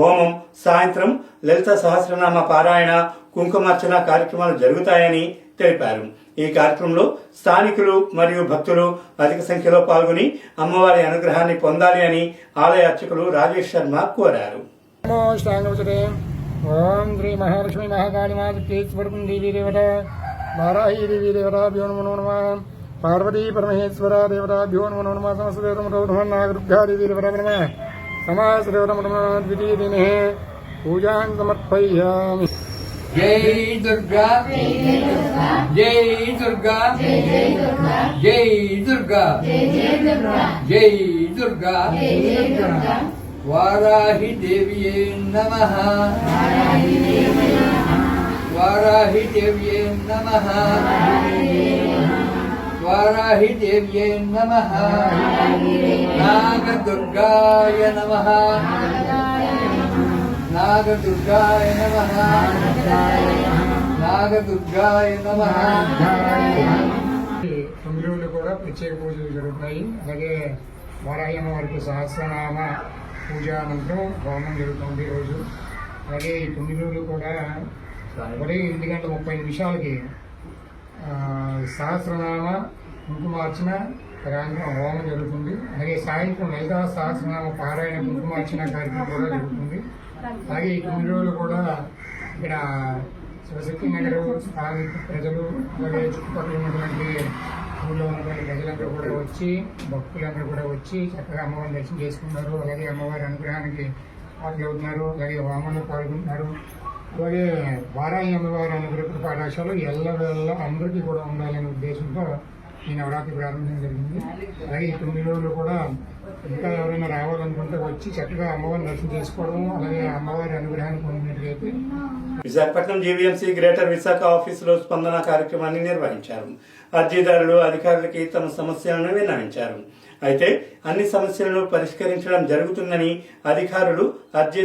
హోమం సాయంత్రం లలిత సహస్రనామ పారాయణ కుంకుమార్చన కార్యక్రమాలు జరుగుతాయని తెలిపారు. ఈ కార్యక్రమంలో స్థానికులు మరియు భక్తులు అధిక సంఖ్యలో పాల్గొని అమ్మవారి అనుగ్రహాన్ని పొందాలి అని ఆలయ అర్చకులు రాజేష్ శర్మ కోరారు. ఓం శ్రీ మహాలక్ష్మి మహాకాళిమాతృకేశ్వరం దేవీ దేవత వారాహి దేవీ దేవతాభ్యో నమో నమ. పార్వతీ పరమేశ్వర దేవతాభ్యో నమో నమ. సమస్త దేవత నాగరుగ్గా దేవీ దేవత నమ. समाश्रवरमणमाद्वितीदिने पूजां समर्पयामि। जय दुर्गा। जय दुर्गा। जय दुर्गा। जय दुर्गा। वाराहि देव्ये नमः। वाराहि देव्ये नमः। వారాహి దేవ్యే నమ నాగదుర్గాయ నమ నాగదుర్గాయ నమ నాగదుర్గాయ నమ తొమ్మిది రోజులు కూడా ప్రత్యేక పూజలు జరుగుతాయి అలాగే వారాయణ వారికి సహస్రనామ పూజ అనంతరం హోమం జరుగుతుంది ఈ రోజు. అలాగే ఈ తొమ్మిది రోజులు కూడా ఉదయం ఎనిమిది గంటల ముప్పై నిమిషాలకి సహస్రనామ కుంకుమార్చన సాయంత్రం హోమం జరుగుతుంది. అలాగే సాయంత్రం లలితా సహస్రనామ పారాయణ కుంకుమార్చన కార్యక్రమం కూడా జరుగుతుంది. అలాగే ఈ తొమ్మిది రోజులు కూడా ఇక్కడ శివశక్తి నగర్ స్థానిక ప్రజలు అలాగే చుట్టుపక్కల ఉన్నటువంటి ఊళ్ళో ఉన్నటువంటి ప్రజలందరూ కూడా వచ్చి భక్తులందరూ కూడా వచ్చి చక్కగా అమ్మవారిని దర్శనం చేసుకున్నారు అలాగే అమ్మవారి అనుగ్రహానికి పాల్గొంటున్నారు అలాగే హోమంలో పాల్గొంటున్నారు అలాగే వారాయి అమ్మవారి అనుగ్రహ పాఠశాల ఎల్లవేళ అందరికీ కూడా ఉండాలనే ఉద్దేశంతో ఈ నవరాత్రి ప్రారంభించడం జరిగింది. అలాగే ఈ తొమ్మిది రోజులు కూడా ఇంకా ఎవరైనా రావాలనుకుంటే వచ్చి చక్కగా అమ్మవారిని దర్శనం చేసుకోవడం అలాగే అమ్మవారి అనుగ్రహాన్ని పొందినట్లయితే విశాఖపట్నం జీవీఎంసీ గ్రేటర్ విశాఖ ఆఫీసులో స్పందన కార్యక్రమాన్ని నిర్వహించారు. అర్జీదారులు అధికారులకి తమ సమస్యలను విన్నవించారు. అయితే అన్ని సమస్యలను పరిష్కరించడం జరుగుతుందని అధికారులు అర్జీదారు